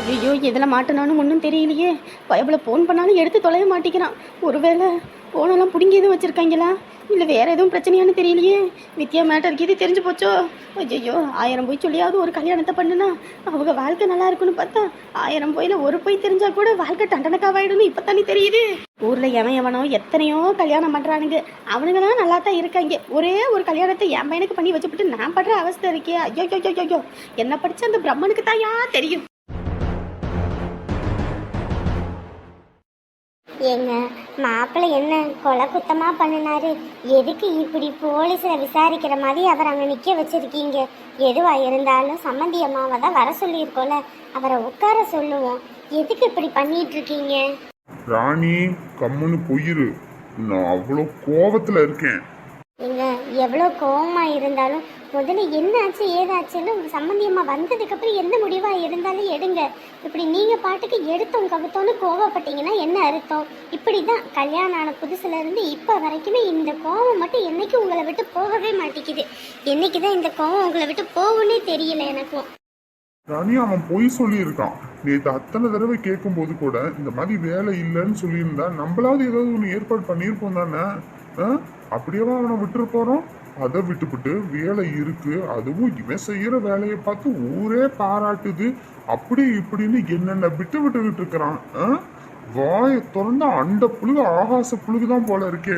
ஐயோ எதில் மாட்டினானு ஒன்றும் தெரியலையே. பயபில் ஃபோன் பண்ணாலும் எடுத்து தொலைய மாட்டேங்கிறான். ஒருவேளை ஃபோனெல்லாம் பிடுங்கி எதுவும் வச்சுருக்காங்களா? இல்லை வேறு எதுவும் பிரச்சனையானு தெரியலையே. வித்யா மேட்டருக்கு இது தெரிஞ்சு போச்சோ? ஐயோ ஆயிரம் போய் சொல்லியாவது ஒரு கல்யாணத்தை பண்ணுனா அவங்க வாழ்க்கை நல்லா இருக்குன்னு பார்த்தா ஆயிரம் போயில் ஒரு போய் தெரிஞ்சால் கூட வாழ்க்கை டண்டனக்காவாயிடும்னு இப்போ தானே தெரியுது. ஊரில் எவன் எவனோ எத்தனையோ கல்யாணம் பண்ணுறானுங்க அவனுங்க தான் நல்லா தான் இருக்காங்க. ஒரே ஒரு கல்யாணத்தை என் பையனுக்கு பண்ணி வச்சுப்பட்டு நான் படுற அவஸ்தை இருக்கே. ஐயோ ஐயோ ஐயோ, என்ன படித்த அந்த பிரம்மனுக்கு தாயா தெரியும். ஏங்க மாப்பிள்ளை என்ன கொலை குத்தமா பண்ணினாரு? எதுக்கு இப்படி போலீஸ்ல விசாரிக்கிற மாதிரி அவர் அங்க நிக்க வச்சிருக்கீங்க? எதுவா இருந்தாலும் சம்மந்தி அம்மாவை தான் வர சொல்லியிருக்கோம்ல அவரை உட்கார சொல்லுவோம். எதுக்கு இப்படி பண்ணிட்டு இருக்கீங்க ராணி கம்முன்னு போயிரு. நான் அவ்வளோ கோவத்துல இருக்கேன். ஏங்க எவ்வளோ கோவமா இருந்தாலும் முதல்ல என்ன ஆச்சு ஏதாச்சுன்னு உங்க சம்மந்தி வந்ததுக்கப்புறம் வந்ததுக்கு என்ன இருந்தாலும் எடுங்க. இப்படி நீங்கள் பாட்டுக்கு எடுத்தோம் கவுத்தோன்னு கோவப்பட்டீங்கன்னா என்ன அர்த்தம்? இப்படி தான் கல்யாணம் ஆன புதுசுல இருந்து வரைக்குமே இந்த கோவம் மட்டும் என்னைக்கு உங்களை விட்டு போகவே மாட்டேங்குது. என்னைக்கு தான் இந்த கோவம் உங்களை விட்டு போகும்னே தெரியல எனக்கும் ராணி அவன் பொய் சொல்லியிருக்கான். நேற்று அத்தனை தடவை கேட்கும் போது கூட இந்த மாதிரி வேலை இல்லைன்னு சொல்லியிருந்தா நம்மளாவது ஏதாவது ஒன்று ஏற்பாடு பண்ணியிருப்போம் தானே? ஆ? அப்படியேவா அவனை விட்டுரு போகிறோம் அதை விட்டுப்புட்டு வேலை இருக்கு. அதுவும் இவன் செய்யற வேலையை பார்த்து ஊரே பாராட்டுது. அப்படி இப்படின்னு என்னென்ன விட்டு விட்டுக்கிட்டு இருக்கிறான்? வாயை திறந்தா அண்ட புழுகு ஆகாச புழுகு தான் போல இருக்கே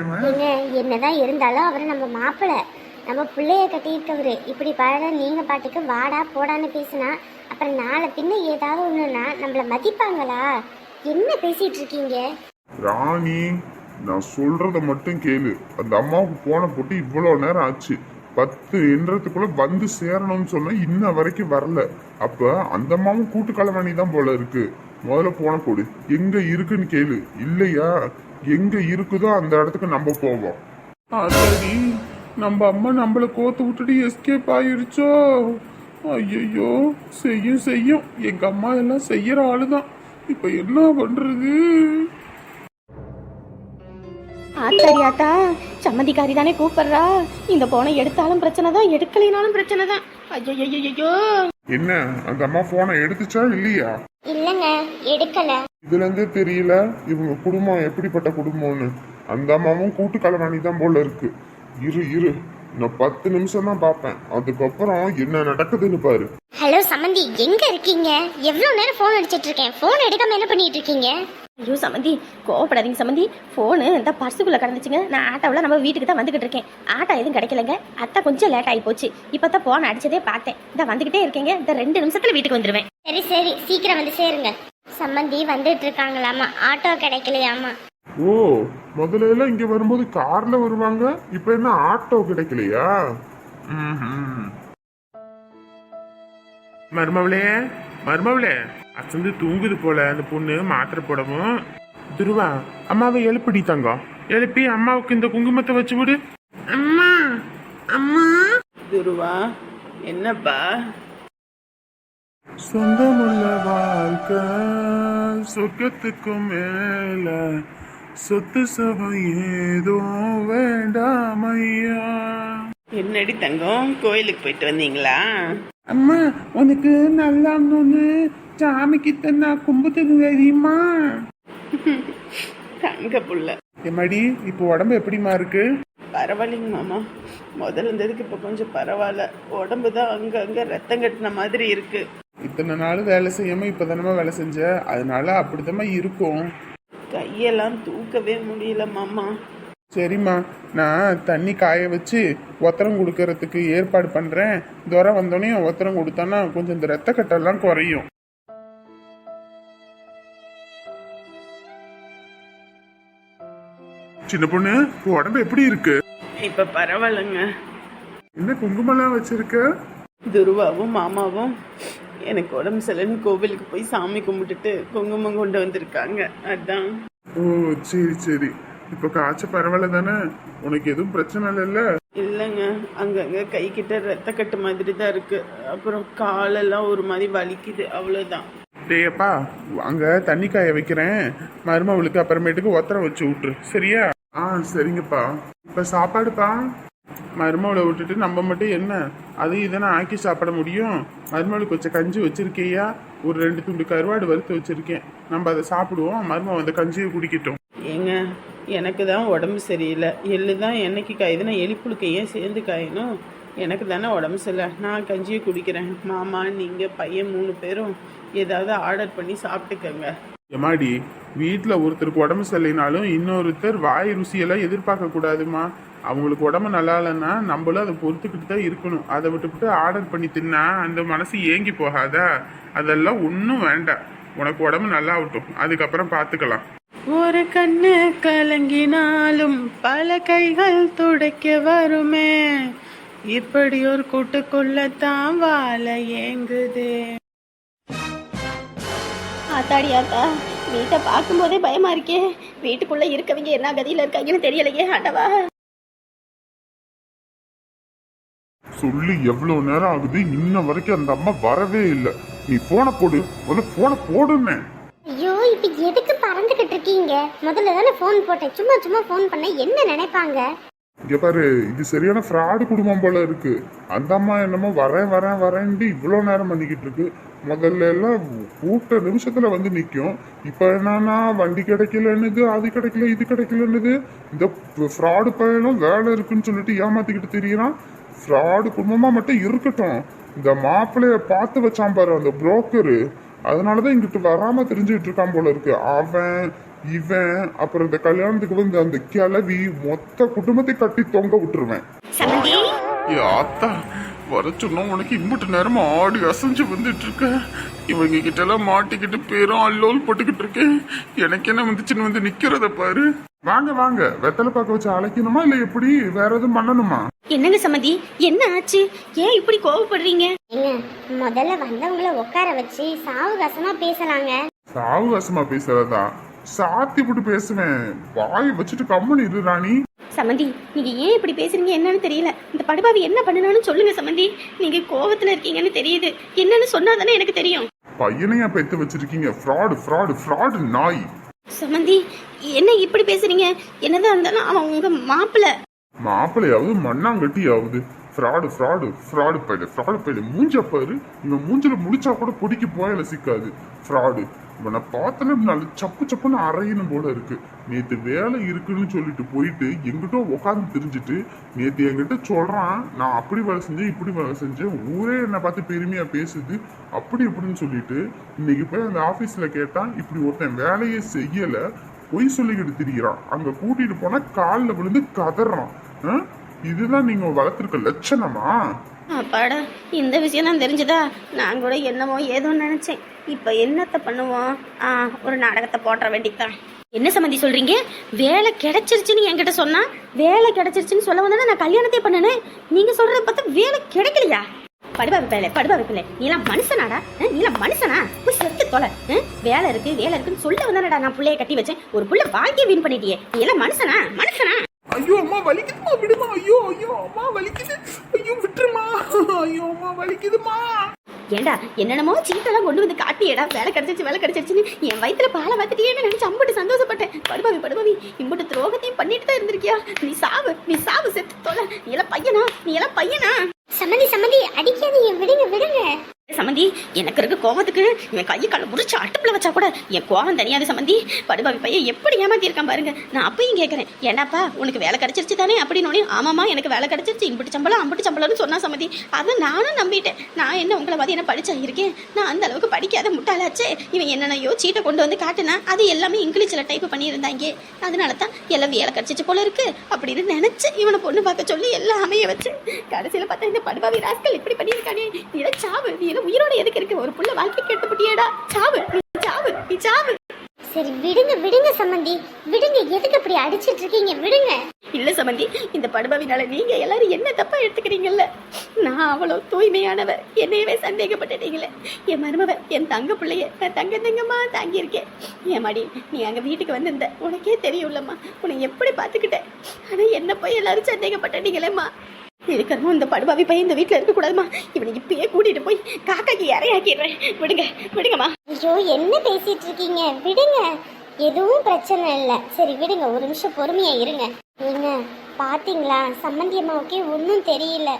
என்னதான் இருந்தாலும் அவர் நம்ம மாப்பிள்ளை. நம்ம பிள்ளைய கட்டியிருக்கவரு. இப்படி பாட நீங்க பாட்டுக்கு வாடா போடான்னு பேசினா அப்புறம் நாளை பின்ன ஏதாவது ஒண்ணுனா நம்மள மதிப்பாங்களா? என்ன பேசிட்டு இருக்கீங்க? ராணி நான் சொல்றத மட்டும் கேளு. அந்த அம்மாவுக்கு போன போட்டு இவ்வளோ நேரம் ஆச்சு. பத்து எண்ணத்துக்குள்ள வந்து சேரணும்னு சொன்னா இன்ன வரைக்கும் வரல. அப்ப அந்த அம்மாவும் கூட்டு தான் போல இருக்கு. முதல்ல போன போடு எங்க இருக்குன்னு கேளு. இல்லையா? எங்க இருக்குதோ அந்த இடத்துக்கு நம்ம போவோம். ஆத்தாடி நம்ம அம்மா நம்மள கோத்து விட்டுட்டு எஸ்கேப் ஆயிருச்சோ? ஐயோ செய்யும் செய்யும். எங்க அம்மா எல்லாம் செய்யற ஆளுதான். இப்ப என்ன பண்றது? ஆத்தாடி ஆத்தா சம்மந்திக்காரி தானே கூப்பிடுறா? இந்த போனை எடுத்தாலும் பிரச்சனை தான் எடுக்கலைனாலும் பிரச்சனை தான் ஐயோ ஐயோ என்ன அந்த அம்மா போனை எடுத்துச்சா இல்லையா? இல்லைங்க எடுக்கல. இதுல இருந்தே தெரியல இவங்க குடும்பம் எப்படிப்பட்ட குடும்பம்னு. அந்த அம்மாவும் கூட்டு கலவாணி தான் போல இருக்கு. இரு இரு. நான் பத்து நிமிஷம் தான் பார்ப்பேன். அதுக்கப்புறம் என்ன நடக்குதுன்னு பாரு. ஹலோ சம்மந்தி எங்க இருக்கீங்க? எவ்வளவு நேரம் ஃபோன் அடிச்சிட்டு இருக்கேன்? ஃபோன் எடுக்காம என்ன பண்ணிட்டு இருக்கீங்க? ஐயோ சம்மந்தி கோவப்படாதீங்க சம்மந்தி. ஃபோனு இந்த பர்சுக்குள்ளே கிடந்துச்சுங்க. நான் ஆட்டோவில் நம்ம வீட்டுக்கு தான் வந்துக்கிட்டு இருக்கேன். ஆட்டோ எதுவும் கிடைக்கலங்க. அத்தை கொஞ்சம் லேட் ஆகி போச்சு. இப்போ தான் ஃபோன் அடிச்சதே பார்த்தேன். இந்த வந்துக்கிட்டே இருக்கேங்க. இந்த ரெண்டு நிமிஷத்தில் வீட்டுக்கு வந்துடுவேன் சரி சரி. சீக்கிரம் வந்து சேருங்க. சம்மந்தி வந்துட்டு இருக்காங்களாமா? ஆட்டோ கிடைக்கலையாமா? ஓ முதல்ல எல்லாம் இங்க வரும்போது கார்ல வருவாங்க. இப்ப என்ன ஆட்டோ கிடைக்கலையா. மருமவளே மருமவளே அசந்து தூங்குது போல அந்த பொண்ணு மாத்திரை போடவும். துருவா அம்மாவை எழுப்பிடி தங்கம். எழுப்பி அம்மாவுக்கு இந்த குங்குமத்தை வச்சு விடு. அம்மா அம்மா. துருவா என்னப்பா? சொந்தமுள்ள வாழ்க்கை சொர்க்கத்துக்கும் மேல. சொத்து சபை ஏதோ வேண்டாம் ஐயா. என்னடி தங்கம் கோயிலுக்கு போயிட்டு வந்தீங்களா? அம்மா உனக்கு நல்லா ஒன்று சாமிக்கு தன்னா கும்பிட்டது தெரியுமா? தங்க புள்ள. எம்மாடி இப்போ உடம்பு எப்படிமா இருக்கு? பரவாயில்லைங்க மாமா. முதல்ல இருந்ததுக்கு இப்போ கொஞ்சம் பரவாயில்ல. உடம்பு தான் அங்க அங்க ரத்தம் கட்டின மாதிரி இருக்கு. இத்தனை நாள் வேலை செய்யாம இப்பதானமா வேலை செஞ்ச? அதனால அப்படித்தாம்மா இருக்கும். கையெல்லாம் தூக்கவே முடியல மாமா. சரிம்மா நான் தண்ணி காய வச்சு ஒத்தரம் கொடுக்கறதுக்கு ஏற்பாடு பண்றேன். துரம் வந்தோடனே ஒத்தரம் கொடுத்தானா கொஞ்சம் இந்த ரத்த கட்டெல்லாம் குறையும். சின்ன பொண்ணு உன் உடம்பு எப்படி இருக்கு? இப்ப பரவாயில்லைங்க. என்ன குங்குமம்லாம் வச்சிருக்க? துருவாவும் மாமாவும் எனக்கு உடம்பு சரியில்லைன்னு கோவிலுக்கு போய் சாமி கும்பிட்டுட்டு குங்குமம் கொண்டு வந்திருக்காங்க. அதான். ஓ சரி சரி. இப்ப காய்ச்ச பரவாயில்ல தானே? உனக்கு எதுவும் பிரச்சனை இல்லைல்ல இல்லைங்க. அங்கங்க கை கிட்ட ரத்த கட்டு மாதிரி தான் இருக்கு. அப்புறம் காலெல்லாம் ஒரு மாதிரி வலிக்குது. அவ்வளோதான் டேயப்பா அங்க தண்ணி காய வைக்கிறேன். மருமவளுக்கு அப்புறமேட்டுக்கு ஒத்தரம் வச்சு விட்டுரு சரியா? ஆ சரிங்கப்பா. இப்ப சாப்பாடுப்பா. மருமகளை விட்டுட்டு நம்ம மட்டும் என்ன? அதையும் இதனை ஆக்கி சாப்பிட முடியும்? மருமகளுக்கு வச்ச கஞ்சி வச்சிருக்கேயா? ஒரு ரெண்டு துண்டு கருவாடு வறுத்து வச்சிருக்கேன். நம்ம அதை சாப்பிடுவோம். மருமக அந்த கஞ்சியை குடிக்கட்டும். ஏங்க எனக்கு தான் உடம்பு சரியில்லை. எள்ளு தான் என்னைக்கு காயுதுன்னா எலிப்புழுக்க ஏன் சேர்ந்து காயணும்? எனக்கு தானே உடம்பு சரியில்லை. நான் கஞ்சியை குடிக்கிறேன். மாமா நீங்கள் பையன் மூணு பேரும் ஏதாவது ஆர்டர் பண்ணி சாப்பிட்டுக்கங்க. எமாடி வீட்டில் ஒருத்தருக்கு உடம்பு சரியில்லைனாலும் இன்னொருத்தர் வாய் ருசியெல்லாம் எதிர்பார்க்க கூடாதுமா அவங்களுக்கு உடம்பு நல்லா இல்லைன்னா நம்மளும் அதை பொறுத்துக்கிட்டு தான் இருக்கணும். அதை விட்டுவிட்டு ஆர்டர் பண்ணி தின்னா அந்த மனசு ஏங்கி போகாதா? அதெல்லாம் ஒன்றும் வேண்டாம். உனக்கு உடம்பு நல்லா ஆகட்டும். அதுக்கப்புறம் பார்த்துக்கலாம் ஒரு கண்ணு கலங்கினாலும் பல கைகள் துடைக்க வருமே. இப்படி ஒரு கூட்டுக்குள்ளத்தான் வாழ ஏங்குது. ஆத்தாடி ஆத்தா வீட்டை பார்க்கும்போதே பயமா இருக்கே. வீட்டுக்குள்ள இருக்கவங்க என்ன கதியில இருக்காங்கன்னு தெரியலையே ஆண்டவா. சொல்லி எவ்வளவு நேரம் ஆகுது இன்ன வரைக்கும் அந்த அம்மா வரவே இல்லை. நீ போனை போடு முதல்ல போனை போடுன்னு. ஐயோ இப்போ எதுக்கு இருக்கீங்க? முதல்ல தானே ஃபோன் போட்டேன். சும்மா சும்மா ஃபோன் பண்ண. என்ன நினைப்பாங்க? இங்க பாரு இது சரியான ஃப்ராடு குடும்பம் போல இருக்கு. அந்த அம்மா என்னமோ வரேன் வரேன் வரேன்ட்டு இவ்வளோ நேரம் பண்ணிக்கிட்டு இருக்கு. முதல்ல எல்லாம் கூட்ட நிமிஷத்துல வந்து நிற்கும் இப்போ என்னன்னா வண்டி கிடைக்கலன்னுது அது கிடைக்கல இது கிடைக்கலன்னுது. இந்த ஃப்ராடு பையனும் வேலை இருக்குன்னு சொல்லிட்டு ஏமாத்திக்கிட்டு தெரியறான். ஃப்ராடு குடும்பமா மட்டும் இருக்கட்டும். இந்த மாப்பிள்ளைய பார்த்து வச்சான் பாரு அந்த புரோக்கரு அதனாலதான் இங்கிட்டு வராம தெரிஞ்சுக்கிட்டு இருக்கான் போல இருக்கு. அவன் இவன் அப்புறம் இந்த கல்யாணத்துக்கு வந்து அந்த கிளவி மொத்த குடும்பத்தை கட்டி தொங்க விட்டுருவேன். ஆத்தா வர சொன்னா உனக்கு இம்புட்டு நேரமா ஆடி அசைஞ்சு வந்துட்டு இருக்க. இவங்க கிட்ட எல்லாம் மாட்டிக்கிட்டு பேரும் அல்லோல் போட்டுக்கிட்டு இருக்கேன். எனக்கு என்ன வந்துச்சுன்னு வந்து நிக்கிறத பாரு. வாங்க வாங்க. வெத்தலை பார்க்க வச்சு அழைக்கணுமா இல்ல எப்படி? வேற எதுவும் பண்ணணுமா? என்னங்க சமந்தி என்ன ஆச்சு? ஏன் இப்படி கோவப்படுறீங்க? ஏங்க முதல்ல வந்தவங்கள உட்கார வச்சு சாவகாசமா பேசலாங்க. சாவகாசமா பேசுறதா? சாத்தி போட்டு பேசுவேன். வாய் வச்சுட்டு கம்முன்னு இரு ராணி. சமந்தி நீங்க ஏன் இப்படி பேசுறீங்க? என்னன்னு தெரியல. இந்த படுபாவி என்ன பண்ணனாலும் சொல்லுங்க சமந்தி நீங்க கோவத்துல இருக்கீங்கன்னு தெரியுது. என்னன்னு சொன்னா தானே எனக்கு தெரியும். பையனையா பெத்து வச்சிருக்கீங்க. ஃப்ராடு ஃப்ராடு ஃப்ராடு நாய். சமந்தி என்ன இப்படி பேசுறீங்க? என்னதான் இருந்தாலும் அவன் உங்க மாப்பிள்ள மாப்பிள்ளையாவது மண்ணாங்கட்டியாவது. ஃப்ராடு ஃப்ராடு ஃப்ராடு பையல ஃப்ராடு பையல. மூஞ்ச பாரு. இவன் மூஞ்சில முடிச்சா கூட பொடிக்கு போயல சிக்காது ஃப்ராடு. இவனை பார்த்தல நல்ல சப்பு சப்புன்னு அரையணும் போல இருக்கு. நேத்து வேலை இருக்குன்னு சொல்லிட்டு போயிட்டு எங்கிட்ட உட்காந்து தெரிஞ்சுட்டு நேத்து என்கிட்ட சொல்றான் நான் அப்படி வேலை செஞ்சேன் இப்படி வேலை செஞ்சேன். ஊரே என்னை பார்த்து பெருமையா பேசுது. அப்படி இப்படின்னு சொல்லிட்டு இன்னைக்கு போய் அந்த ஆபீஸ்ல கேட்டான் இப்படி ஒருத்தன் வேலையே செய்யலை. பொய் சொல்லிக்கிட்டு திரிகிறான் அங்க கூட்டிட்டு போனா காலில் விழுந்து கதறான்? இதுதான் நீங்க வளர்த்துருக்க லட்சணமா? அப்பாடா இந்த விஷயம் தான் தெரிஞ்சுதா? நான் கூட என்னமோ ஏதோ நினைச்சேன். இப்போ என்னத்த பண்ணுவோம்? ஆ ஒரு நாடகத்தை போட்டுற வேண்டியதான் என்ன சம்மந்தி சொல்றீங்க? வேலை கிடைச்சிருச்சுன்னு என்கிட்ட சொன்னா வேலை கிடைச்சிருச்சுன்னு சொல்ல வந்தா நான் கல்யாணத்தை பண்ணனே? நீங்க சொல்றத பார்த்தா வேலை கிடைக்கலையா? படுபா வைப்பில படுபா வைப்பில நீலாம் மனுஷனாடா? நீலாம் மனுஷனா? போய் செத்து தொலை. வேலை இருக்கு வேலை இருக்குன்னு சொல்ல வந்தானடா நான் புள்ளைய கட்டி வச்சேன். ஒரு புள்ள வாங்கி வீண் பண்ணிட்டியே. நீ எல்லாம் மனுஷனா? மனுஷனா? ஐயோ அம்மா வலிக்குதுமா விடுமா? ஐயோ ஐயோ அம்மா வலிக்குது. ஐயோ விட்டுருமா. ஐயோ அம்மா வலிக்குதுமா. ஏண்டா என்னென்னமோ சீட்டெல்லாம் கொண்டு வந்து காட்டியடா வேலை கிடைச்சிச்சு வேலை கிடைச்சிருச்சுன்னு என் வயித்துல பாலை வாத்துட்டியேன்னு நினைச்சு அம்புட்டு சந்தோஷப்பட்டேன். படுபாவி படுபாவி இம்புட்டு துரோகத்தையும் பண்ணிட்டு தான் இருந்திருக்கியா? நீ சாவு நீ சாவு செத்து தொலை நீ எல்லாம் பையனா? நீ எல்லாம் பையனா? சம்மந்தி சம்மந்தி அடிக்காதீங்க விடுங்க விடுங்க. சமந்தி எனக்கு இருக்க கோவத்துக்கு. இவன் கையை காலை முடிச்சு அட்டுப்புல வச்சா கூட என் கோவம் தெரியாது சமந்தி படுபாவி பையன் எப்படி ஏமாத்திருக்கான் பாருங்க. நான் அப்பயும் கேட்கறேன் என்னப்பா உனக்கு வேலை கிடைச்சிருச்சு தானே? அப்படின்னு ஆமாமா எனக்கு வேலை கிடைச்சிருச்சு. இம்புட்டு சம்பளம் அம்புட்டு சம்பளம்னு சொன்னா சமந்தி அதை நானும் நம்பிட்டேன். நான் என்ன உங்களை பார்த்து என்ன படிச்சா இருக்கேன்? நான் அந்த அளவுக்கு படிக்காத முட்டாளாச்சே. இவன் என்னென்னையோ சீட்டை கொண்டு வந்து காட்டுனா அது எல்லாமே இங்கிலீஷில் டைப் பண்ணியிருந்தாங்க அதனால தான் எல்லாம் வேலை கிடைச்சிச்சு போல இருக்கு. அப்படின்னு நினைச்சு இவனை பொண்ணு பார்க்க சொல்லி எல்லாம் அமைய வச்சு கடைசியில் பார்த்தா இந்த படுபாவி ராஸ்கல் இப்படி பண்ணியிருக்கானே. இதை சாவு நீ உயிரோட எதுக்கு இருக்கு? ஒரு புள்ள வாழ்க்கை கெட்டுப்பட்டியேடா. சாவு நீ சாவு நீ சாவு. சரி விடுங்க விடுங்க சம்மந்தி. விடுங்க எதுக்கு அப்படி அடிச்சிட்டு இருக்கீங்க? விடுங்க. இல்ல சமந்தி இந்த படுபாவினால நீங்க எல்லாரும் என்ன தப்பா எடுத்துக்கிறீங்கல்ல? நான் அவ்வளோ தூய்மையானவ. என்னையவே சந்தேகப்பட்டுட்டீங்களே. என் மருமவ என் தங்க பிள்ளைய நான் தங்க தங்கம்மா தாங்கியிருக்கேன். என் மாடி நீ அங்க வீட்டுக்கு வந்திருந்த. உனக்கே தெரியும்லம்மா. உன்னை எப்படி பார்த்துக்கிட்டேன்? ஆனா என்ன போய் எல்லாரும் சந்தேகப்பட்டுட்டீங்களேம்மா. இருக்கிறமும் இந்த படுபாவி பையன் இந்த வீட்டில் இருக்கக்கூடாதுமா. இவனை இப்பயே கூட்டிட்டு போய் காக்காக்கு இறையாக்கிடுறேன் விடுங்க விடுங்கம்மா. ஐயோ என்ன பேசிட்டு இருக்கீங்க? விடுங்க. எதுவும் பிரச்சனை இல்லை. சரி விடுங்க. ஒரு நிமிஷம் பொறுமையா இருங்க. ஏங்க பாத்தீங்களா? சம்மந்தி அம்மாவுக்கே ஒன்றும் தெரியல.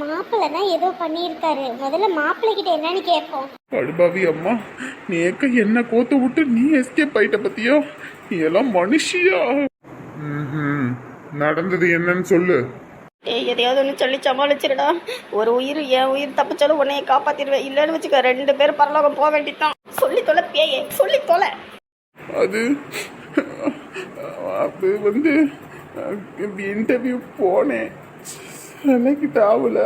மாப்பிள்ளை தான் ஏதோ பண்ணியிருக்காரு. முதல்ல மாப்பிள்ளை கிட்ட என்னன்னு கேட்போம். படுபாவி அம்மா நீ ஏக்க என்ன கோத்து விட்டு நீ எஸ்கேப் ஆயிட்ட பத்தியோ? நீ எல்லாம் மனுஷியா. நடந்தது என்னன்னு சொல்லு. ஏய் எதையாவது ஒன்று சொல்லி சமாளிச்சிருடா. ஒரு உயிர் என் உயிர் தப்பிச்சாலும் உன்னைய காப்பாத்திடுவேன். இல்லைன்னு வச்சுக்க ரெண்டு பேரும் பரலோகம் போக வேண்டியதான் சொல்லி தொலை பேயே சொல்லி தொலை. அது அது வந்து இன்டர்வியூ போனேன். செலக்ட் ஆகல.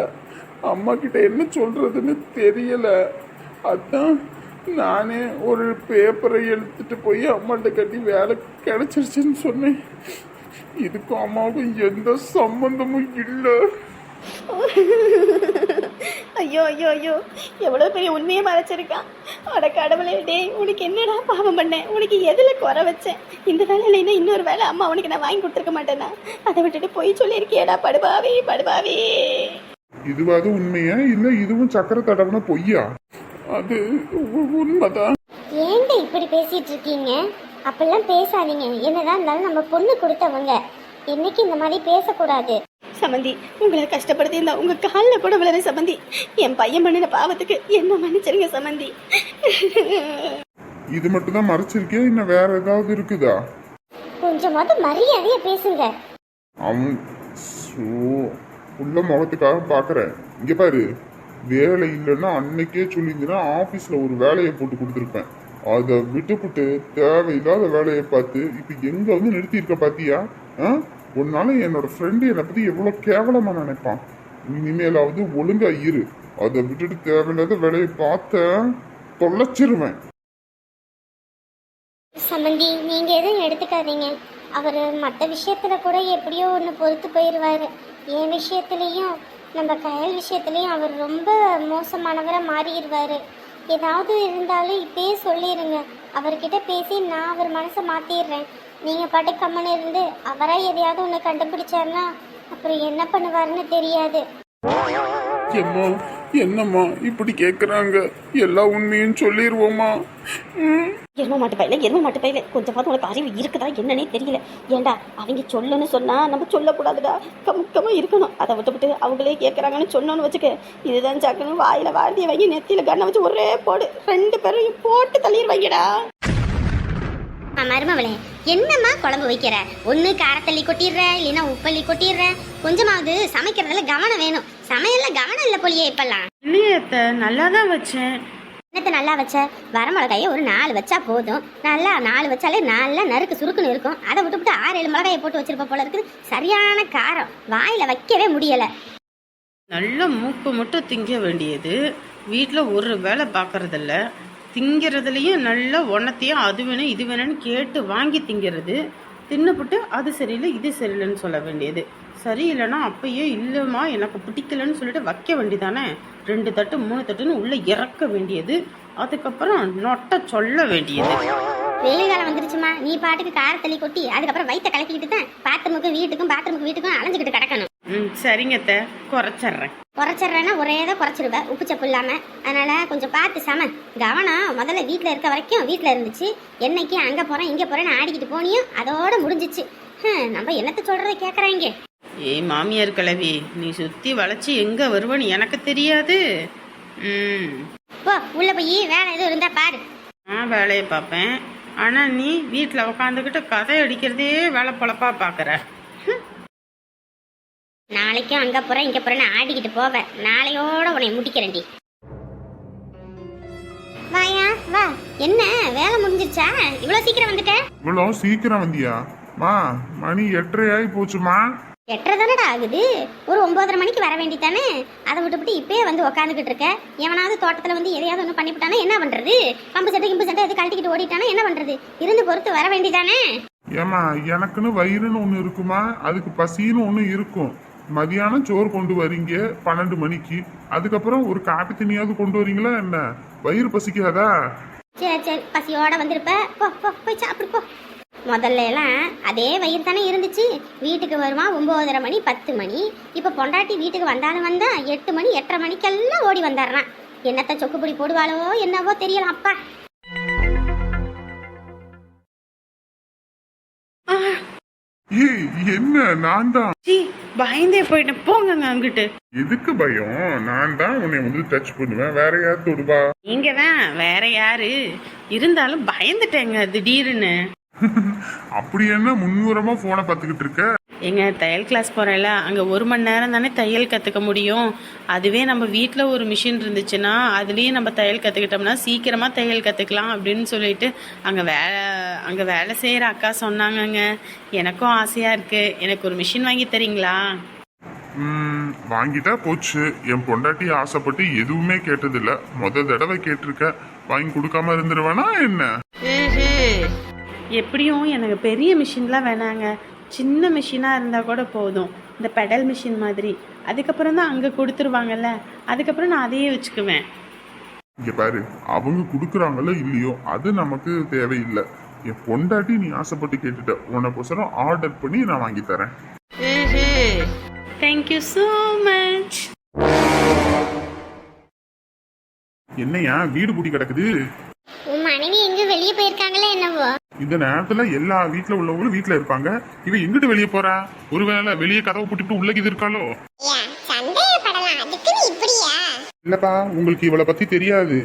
அம்மா கிட்ட என்ன சொல்றதுன்னு தெரியல. அதான் நானே ஒரு பேப்பரை எடுத்துட்டு போய் அம்மாட்ட கட்டி வேலை கிடைச்சிருச்சுன்னு சொன்னேன். இதுக்கும் அம்மாவுக்கும் எந்த சம்பந்தமும் இல்லை. ஐயோ ஐயோ ஐயோ. எவ்வளோ பெரிய உண்மையை மறைச்சிருக்கான் அட கடவுளே டேய் உனக்கு என்னடா பாவம் பண்ணேன் உனக்கு எதில் குறை வச்சேன்? இந்த வேலை இல்லைன்னா இன்னொரு வேலை அம்மா உனக்கு நான் வாங்கி கொடுத்துருக்க மாட்டேனா அதை விட்டுட்டு போய் சொல்லியிருக்கியேடா படுபாவி படுபாவி. இதுவாது உண்மையா? இல்ல இதுவும் சக்கர தடவன பொய்யா? அது உண்மைதான் ஏன்ட இப்படி பேசிட்டு இருக்கீங்க? அப்படிலாம் பேசாதீங்க. என்னதான் இருந்தாலும் நம்ம பொண்ணு கொடுத்தவங்க. என்னைக்கு இந்த மாதிரி பேசக்கூடாது. சமந்தி உங்களை கஷ்டப்படுத்தி இந்த உங்க காலில் கூட விழுற சமந்தி. என் பையன் பண்ணின பாவத்துக்கு என்ன மன்னிச்சிருங்க சமந்தி. இது மட்டும் தான் மறைச்சிருக்கியா? இன்னும் வேற ஏதாவது இருக்குதா? கொஞ்சமாவது மரியாதையா பேசுங்க. அவன் சோ உள்ள முகத்துக்காக பாக்குறேன். இங்க பாரு வேலை இல்லைன்னா அன்னைக்கே சொல்லியிருந்தீங்கன்னா ஆபீஸ்ல ஒரு வேலையை போட்டு கொடுத்துருப்பேன். அதை விட்டுப்புட்டு தேவையில்லாத வேலையை பார்த்து இப்போ எங்கே வந்து நிறுத்தியிருக்க பார்த்தியா ஆ? உன்னால என்னோட ஃப்ரெண்டு என்னை பற்றி எவ்வளோ கேவலமாக நினைப்பான். இனிமேலாவது ஒழுங்கா இரு. அதை விட்டுட்டு தேவையில்லாத வேலையை பார்த்த தொலைச்சிருவேன். சம்மந்தி நீங்க எதுவும் எடுத்துக்காதீங்க. அவர் மற்ற விஷயத்துல கூட எப்படியோ ஒன்று பொறுத்து போயிடுவாரு என் விஷயத்துலையும் நம்ம கயல் விஷயத்துலையும் அவர் ரொம்ப மோசமானவராக மாறிடுவாரு. ஏதாவது இருந்தாலும் இப்பயே சொல்லிடுங்க அவர்கிட்ட பேசி நான் அவர் மனசை மாற்றிடுறேன் நீங்கள் பாட்டு கம்மன் இருந்து அவராக எதையாவது ஒன்று கண்டுபிடிச்சாருன்னா அப்புறம் என்ன பண்ணுவாருன்னு தெரியாது. என்னம்மா இப்படி கேக்குறாங்க? எல்லா உண்மையும் சொல்லிடுவோமா எரும மாட்டு பையில எரும மாட்டு பையில. கொஞ்சமாவது உனக்கு அறிவு இருக்குதா என்னன்னே தெரியல. ஏண்டா அவங்க சொல்லுன்னு சொன்னா நம்ம சொல்லக்கூடாதுடா. கமுக்கமா இருக்கணும். அதை விட்டுவிட்டு அவங்களே கேட்குறாங்கன்னு சொன்னோன்னு வச்சுக்க இதுதான் சாக்குன்னு வாயில வாந்தியை வாங்கி நெத்தியில கண்ணை வச்சு ஒரே போடு. ரெண்டு பேரும் போட்டு தள்ளிடுவாங்கடா. மருமவளே என்னம்மா குழம்பு வைக்கிற? ஒன்று காரத்தள்ளி கொட்டிடுற இல்லைன்னா உப்பள்ளி கொட்டிடுற? கொஞ்சமாவது சமைக்கிறதுல கவனம் வேணும். சமையல்ல கவனம் இல்லை போலியே இப்பெல்லாம். இல்லையே அத்தை நல்லா தான் வச்சேன். என்னத்தை நல்லா வச்ச? வரமிளகாயை ஒரு நாலு வச்சா போதும். நல்லா நாலு வச்சாலே நல்லா நறுக்கு சுருக்குன்னு இருக்கும். அதை விட்டுவிட்டு ஆறு ஏழு மிளகாயை போட்டு வச்சிருப்ப போல இருக்குது. சரியான காரம். வாயில வைக்கவே முடியல. நல்ல மூக்கு மட்டும் திங்க வேண்டியது. வீட்டில் ஒரு வேலை பார்க்கறதில்ல திங்கிறதுலையும் நல்லா ஒன்றத்தையும் அது வேணும் இது வேணும்னு கேட்டு வாங்கி திங்கிறது தின்னுபிட்டு அது சரியில்லை இது சரியில்லைன்னு சொல்ல வேண்டியது. சரியில்லைன்னா அப்பயே இல்லைம்மா எனக்கு பிடிக்கலன்னு சொல்லிட்டு வைக்க வேண்டியதானே? ரெண்டு தட்டு மூணு தட்டுன்னு உள்ளே இறக்க வேண்டியது. அதுக்கப்புறம் நொட்ட சொல்ல வேண்டியது. வெயில் காலம் வந்துருச்சுமா நீ பாட்டுக்கு காரத்தள்ளி கொட்டி அதுக்கப்புறம் வயிற்ற கலக்கிக்கிட்டு தான் பாத்ரூமுக்கும் வீட்டுக்கும் பாத்ரூமுக்கு வீட்டுக்கும் அலைஞ்சிக்கிட்டு கிடக்கணும். சரிங்க அத்தை. குறைச்சிட்றேன். குறைச்சிட்றேன்னா ஒரே தான் குறைச்சிருவேன் உப்பு சப்பு இல்லாமல் அதனால் கொஞ்சம் பார்த்து சம. கவனம். முதல்ல வீட்டில் இருக்க வரைக்கும் வீட்டில் இருந்துச்சு. என்னைக்கு அங்கே போகிறேன் இங்கே போகிறேன்னு ஆடிக்கிட்டு போனியும் அதோட முடிஞ்சிச்சு. நம்ம என்னத்த சொல்கிறத கேட்குறாங்க ஏய் மாமியார் கிழவி நீ சுற்றி வளைச்சி எங்கே வருவன்னு எனக்கு தெரியாது. ம். போ உள்ளே போய் வேலை எதுவும் இருந்தால் பாரு. நான் வேலையை பார்ப்பேன். ஆனால் நீ வீட்டில் உக்காந்துக்கிட்டு கதை அடிக்கிறதே வேலை பொழப்பா பார்க்குற நாளைக்கும் அங்கே போகிறேன் இங்கே போகிறேன்னு ஆடிக்கிட்டு போவேன் நாளையோட உன்னை முடிக்கிறேன்டி. வாயா வா. என்ன வேலை முடிஞ்சிருச்சா? இவ்வளோ சீக்கிரம் வந்துட்ட? இவ்வளோ சீக்கிரம் வந்தியா? மா மணி எட்டரை ஆகி போச்சுமா. எட்டரை தானடா ஆகுது? ஒரு ஒன்பதரை மணிக்கு வர வேண்டித்தானே அதை விட்டுவிட்டு இப்பயே வந்து உக்காந்துக்கிட்டு இருக்க. எவனாவது தோட்டத்தில் வந்து எதையாவது ஒன்று பண்ணிவிட்டானா என்ன பண்ணுறது பம்பு சட்டை கிம்பு சட்டை எது கழட்டிக்கிட்டு ஓடிட்டானா என்ன பண்ணுறது இருந்து பொறுத்து வர வேண்டிதானே? ஏமா எனக்குன்னு வயிறுன்னு ஒன்று இருக்குமா? அதுக்கு பசின்னு ஒன்று இருக்கும். மதியானம் சோறு கொண்டு வரீங்க பன்னெண்டு மணிக்கு. அதுக்கப்புறம் ஒரு காப்பி தண்ணியாவது கொண்டு வரீங்களா என்ன? வயிறு பசிக்காதா? சரி சரி பசியோட வந்திருப்ப. போ போ போய் சாப்பிடு போ. முதல்ல எல்லாம் அதே வயிறு தானே இருந்துச்சு. வீட்டுக்கு வருவான் ஒம்போதரை மணி பத்து மணி. இப்போ பொண்டாட்டி வீட்டுக்கு வந்தாலும் வந்தா எட்டு மணி எட்டரை மணிக்கெல்லாம் ஓடி வந்துடுறான். என்னத்த சொக்குப்பொடி போடுவாளோ என்னவோ தெரியலாம் அப்பா. என்ன? நான் தான். பயந்தே போயிட்டேன். போங்கங்க அங்கிட்டு. எதுக்கு பயம்? நான் தான் உன்னை வந்து டச் பண்ணுவேன். வேற யார் தொடுவா நீங்க தான் வேற யாரு? இருந்தாலும் பயந்துட்டேங்க திடீர்னு. அப்படி என்ன முன்னூறமா போனை பார்த்துக்கிட்டு இருக்க? எங்க தையல் கிளாஸ் போறேன்ல. அங்க ஒரு மணி நேரம் தானே தையல் கத்துக்க முடியும். அதுவே நம்ம வீட்ல ஒரு மிஷின் இருந்துச்சுன்னா அதுலயும் நம்ம தையல் கத்துக்கிட்டோம்னா சீக்கிரமா தையல் கத்துக்கலாம் அப்படின்னு சொல்லிட்டு அங்க வேலை அங்க வேலை செய்யற அக்கா சொன்னாங்கங்க. எனக்கும் ஆசையா இருக்கு. எனக்கு ஒரு மிஷின் வாங்கி தரீங்களா? ம், வாங்கிட்டா போச்சு. என் பொண்டாட்டி ஆசைப்பட்டு எதுவுமே கேட்டதில்ல. முத தடவை கேட்டிருக்க. வாங்கி கொடுக்காம இருந்துருவேனா என்ன. எப்படியும் எனக்கு பெரிய மிஷின்லாம் வேணாங்க. சின்ன மிஷினாக இருந்தால் கூட போதும். இந்த பெடல் மிஷின் மாதிரி. அதுக்கப்புறம் தான் அங்கே கொடுத்துருவாங்கல்ல. அதுக்கப்புறம் நான் அதையே வச்சுக்குவேன். இங்க பாரு அவங்க கொடுக்குறாங்களோ இல்லையோ அது நமக்கு தேவையில்லை. என் பொண்டாட்டி நீ ஆசைப்பட்டு கேட்டுட்ட. உனக்கோசரம் ஆர்டர் பண்ணி நான் வாங்கி தரேன். தேங்க்யூ ஸோ மச் என்னையா வீடு பூட்டி கிடக்குது உன் மனைவி எங்க வெளியே போயிருக்காங்களே என்னவோ இந்த நேரத்துல எல்லா வீட்ல உள்ளவங்களும் வீட்ல இருப்பாங்க. இவ எங்கிட்டு வெளியே போறா? ஒருவேளை வெளியே கதவை பூட்டிட்டு உள்ள இது இருக்காளோ? இல்லப்பா உங்களுக்கு இவளை பத்தி தெரியாது.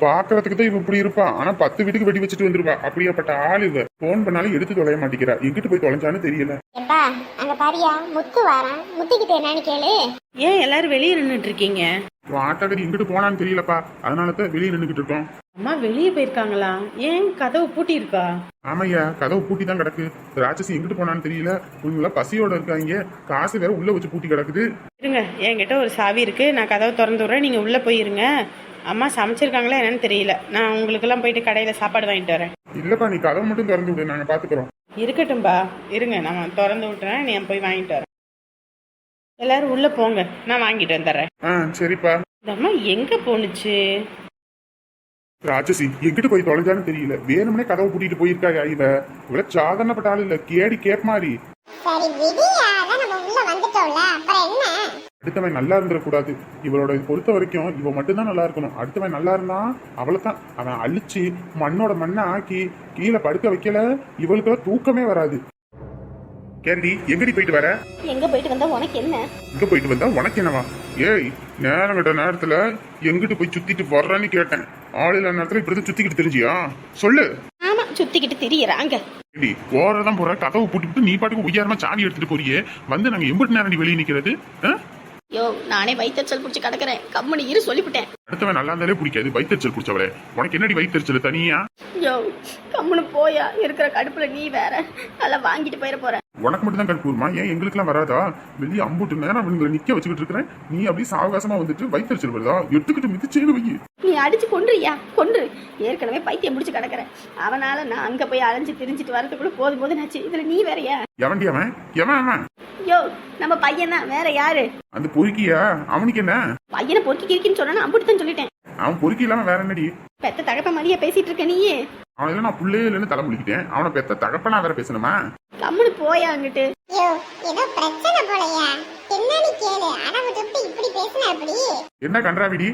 பாக்குறதுக்கு தான் இவ இப்படி இருப்பா ஆனா பத்து வீட்டுக்கு வெடி வச்சுட்டு வந்துருவா. அப்படியாப்பட்ட ஆள் இவ. போன் பண்ணாலும் எடுத்து தொலைய மாட்டேங்கிறா. எங்கிட்டு போய் தொலைஞ்சான்னு தெரியல. எப்பா அங்க பாரியா முத்து வாரான் முத்துக்கிட்ட என்னன்னு கேளு. ஏன் எல்லாரும் வெளியே நின்றுட்டு இருக்கீங்க? ஆட்டாக்கறி எங்கிட்டு போனான்னு தெரியலப்பா. அதனால தான் வெளியே நின்றுகிட்டு இருக்கோம். அம்மா வெளியே போயிருக்காங்களா? ஏன் கதவு பூட்டி இருக்கா ஆமையா கதவு பூட்டி தான் கிடக்கு. ராட்சசி எங்கிட்டு போனான்னு தெரியல. இவங்கள பசியோட இருக்காங்க. காசு வேற உள்ள வச்சு பூட்டி கிடக்குது. இருங்க என்கிட்ட ஒரு சாவி இருக்கு. நான் கதவை திறந்து விட்றேன். நீங்கள் உள்ளே போயிருங்க அம்மா சமைச்சிருக்காங்களா என்னன்னு தெரியல. நான் உங்களுக்கெல்லாம் போயிட்டு கடையில் சாப்பாடு வாங்கிட்டு வரேன். இல்லப்பா நீ கதவை மட்டும் திறந்து விடு நாங்க பாத்துக்கிறோம். இருக்கட்டும்பா. இருங்க நான் திறந்து விட்டுறேன் நீ போய் வாங்கிட்டு வரேன். எல்லாரும் உள்ள போங்க நான் வாங்கிட்டு வந்துடுறேன். ஆ சரிப்பா. இந்த அம்மா எங்க போணுச்சு? ராட்சசி எங்கிட்டு போய் தொலைஞ்சான்னு தெரியல. வேணும்னே கதவை பூட்டிட்டு போயிருக்கா இவ? இவள சாதாரணப்பட்ட ஆள் இல்ல கேடி கேப் மாதிரி. சரி விடியா அதான் நம்ம உள்ள வந்துட்டோம்ல அப்புறம் என்ன? அடுத்தவன் நல்லா இருந்துடக்கூடாது இவளோட பொறுத்த வரைக்கும் இவ மட்டும்தான் நல்லா இருக்கணும். அடுத்தவன் நல்லா இருந்தா அவளை தான் அவன் அழிச்சு மண்ணோட மண்ணை ஆக்கி கீழே படுக்க வைக்கல இவளுக்கு தூக்கமே வராது. கேண்டி எங்கடி போயிட்டு வர? எங்கே போயிட்டு வந்தா உனக்கு என்ன? இங்க போயிட்டு வந்தா உனக்கு என்னவா? ஏய் நேரம் கிட்ட நேரத்துல எங்கிட்டு போய் சுத்திட்டு வர்றேன்னு கேட்டேன். ஆளில்லா நேரத்துல இப்படிதான் சுத்திக்கிட்டு தெரிஞ்சியா? சொல்லு. ஆமாம் சுற்றிக்கிட்டு திரியறாங்க ஏடி போறதான் போற கதவை பூட்டிட்டு நீ பாட்டுக்கு உயரமா சாவி எடுத்துட்டு போறியே. வந்து நாங்க எம்பிட்டு நேரம் வெளியே நிக்கிறது? யோ நானே வயிற்றுச்சல் பிடிச்சி கிடக்குறேன். கம்மனி இரு சொல்லிவிட்டேன். அடுத்தவன் நல்லா இருந்தாலே பிடிக்காது வயிற்றுச்சல் பிடிச்சவளே உனக்கு என்னடி வயிற்றுச்சல் தனியா? யோ கம்முனு போயா இருக்கிற கடுப்புல நீ வேற. நல்லா வாங்கிட்டு போயிட போற. உனக்கு மட்டும் தான் கற்பூர்மா ஏன் எங்களுக்குலாம் வராதா? வெளியே அம்புட்டு நேரம் அவங்களை நிக்க வச்சுக்கிட்டு இருக்கிறேன் நீ அப்படியே சாவகாசமா வந்துட்டு வயிற்றுச்சல் வருதா? எடுத்துக்கிட்டு மிதிச்சேன்னு வை நீ அடிச்சு கொன்றுயா கொன்று. ஏற்கனவே பைத்தியம் முடிச்சு கிடக்குற அவனால நான் அங்க போய் அலைஞ்சு திரிஞ்சிட்டு வரதுக்குள்ள போதும் போதும் ஆச்சு இதுல நீ வேறயா? எவன்டி அவன்? எவன் அவன்? யோ நம்ம பையன் தான். வேற யாரு? அந்த பொறுக்கியா? அவனுக்கு என்ன? பையனை பொறுக்கி கிரிக்கின்னு சொன்னா அம்புட்டு தான் சொல்லிட்டேன். அவன் பொறுக்கி இல்லாம வேற என்னடி? பெத்த தகப்ப மாதிரியே பேசிட்டு இருக்க நீயே? அவன் இல்ல நான் புள்ளையே இல்லைன்னு தலை முடிக்கிட்டேன் அவனை பெத்த தகப்பனா வேற பேசணுமா? கம்முனு போயா அங்கிட்டு. ஏதோ பிரச்சனை போலயா? என்னன்னு கேளு? அட விட்டு இப்படி பேசுன அப்படி என்ன கன்றாவிடி?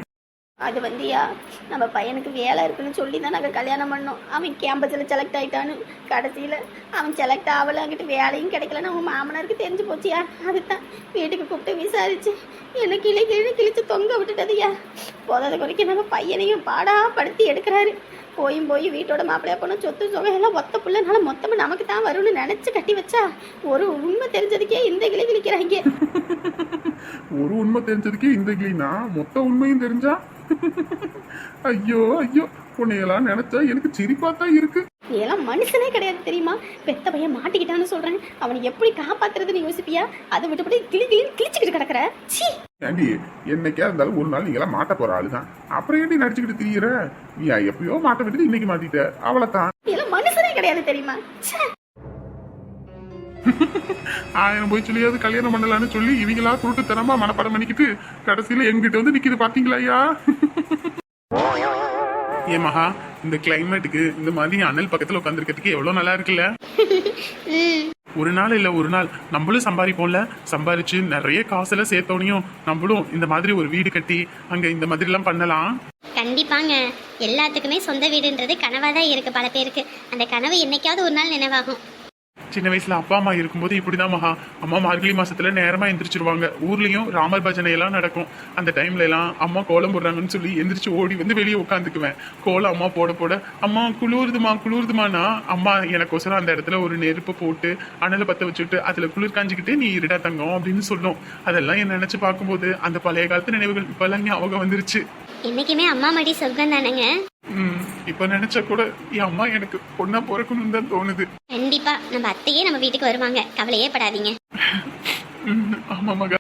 அது வந்தியா? நம்ம பையனுக்கு வேலை இருக்குன்னு சொல்லி தான் நாங்கள் கல்யாணம் பண்ணோம். அவன் கேம்பஸில் செலக்ட் ஆகிட்டான்னு கடைசியில் அவன் செலக்ட் ஆகல அங்கிட்டு வேலையும் கிடைக்கலன்னு அவன் மாமனாருக்கு தெரிஞ்சு போச்சியா? அதுதான் வீட்டுக்கு கூப்பிட்டு விசாரிச்சு. என்ன கிளி கிளி கிழிச்சு தொங்க விட்டுட்டதுயா? போதாத குறைக்கு நம்ம பையனையும் பாடா படுத்தி எடுக்கிறாரு. போயும் போய் வீட்டோட மாப்பிள்ளையா போன சொத்து சொகை எல்லாம் ஒத்த புள்ளனால மொத்தமாக நமக்கு தான் வரும்னு நினச்சி கட்டி வச்சா ஒரு உண்மை தெரிஞ்சதுக்கே இந்த கிளி கிழிக்கிறாங்க ஒரு உண்மை தெரிஞ்சதுக்கே இந்த கிளீனா? மொத்த உண்மையும் தெரிஞ்சா? ஐயோ ஐயோ உன்னையெல்லாம் நினைச்சா எனக்கு சிரிப்பா தான் இருக்கு. இதெல்லாம் மனுஷனே கிடையாது தெரியுமா? பெத்த பையன் மாட்டிக்கிட்டான்னு சொல்றேன். அவனை எப்படி காப்பாத்துறதுன்னு யோசிப்பியா? அதை விட்டுப்பட்டு கிளி கிளின்னு கிழிச்சுக்கிட்டு கிடக்குற. சீ ஏண்டி என்னைக்கா இருந்தாலும் ஒரு நாள் நீங்களாம் மாட்ட போற ஆளுதான். அப்புறம் ஏண்டி நடிச்சுக்கிட்டு திரியிற? நீ எப்பயோ மாட்ட வேண்டியது இன்னைக்கு மாட்டிட்ட. அவ்வளவுதான் மனுஷனே கிடையாது தெரியுமா? ஆயிரம் போய் சொல்லியாவது கல்யாணம் பண்ணலான்னு சொல்லி இவங்களா குருட்டுத்தனமா மனப்பாடம் பண்ணிக்கிட்டு கடைசியில எங்கிட்ட வந்து நிக்குது பாத்தீங்களா ஐயா? ஏ மகா இந்த கிளைமேட்டுக்கு இந்த மாதிரி அனல் பக்கத்துல உட்காந்துருக்கிறதுக்கு எவ்வளவு நல்லா இருக்குல்ல? ஒரு நாள் இல்லை ஒரு நாள். நம்மளும் சம்பாதிப்போம்ல. சம்பாரிச்சு நிறைய காசுல சேர்த்தோனையும் நம்மளும் இந்த மாதிரி ஒரு வீடு கட்டி அங்க இந்த மாதிரி எல்லாம் பண்ணலாம். கண்டிப்பாங்க. எல்லாத்துக்குமே சொந்த வீடுன்றது கனவாக தான் இருக்கு பல பேருக்கு. அந்த கனவு என்னைக்காவது ஒரு நாள் நினைவாகும். சின்ன வயசுல அப்பா அம்மா இருக்கும்போது இப்படிதான் மகா. அம்மா மார்கழி மாசத்துல நேரமா எந்திரிச்சிருவாங்க. ஊர்லயும் ராமர் பஜனை எல்லாம் நடக்கும். அந்த டைம்ல எல்லாம் அம்மா கோலம் போடுறாங்கன்னு சொல்லி எந்திரிச்சு ஓடி வந்து வெளியே உட்காந்துக்குவேன் கோலம் அம்மா போட போட அம்மா குளிர்துமா குளிர்துமானா அம்மா எனக்கோசரம் அந்த இடத்துல ஒரு நெருப்பு போட்டு அனலை பத்த வச்சுட்டு அதுல குளிர் காஞ்சிக்கிட்டு நீ இருடா தங்கம் அப்படின்னு சொல்லும். அதெல்லாம் என்ன நினைச்சு பார்க்கும்போது அந்த பழைய காலத்து நினைவுகள் இப்பெல்லாம் ஞாபகம் வந்துருச்சு. என்னைக்குமே அம்மா மடி சொர்க்கம் தானேங்க. இப்ப நினைச்சா கூட என் அம்மா எனக்கு பொண்ணா பிறக்கணும்னு தான் தோணுது. கண்டிப்பா நம்ம அத்தையே நம்ம வீட்டுக்கு வருவாங்க. கவலையே படாதீங்க. ஆமா மகா.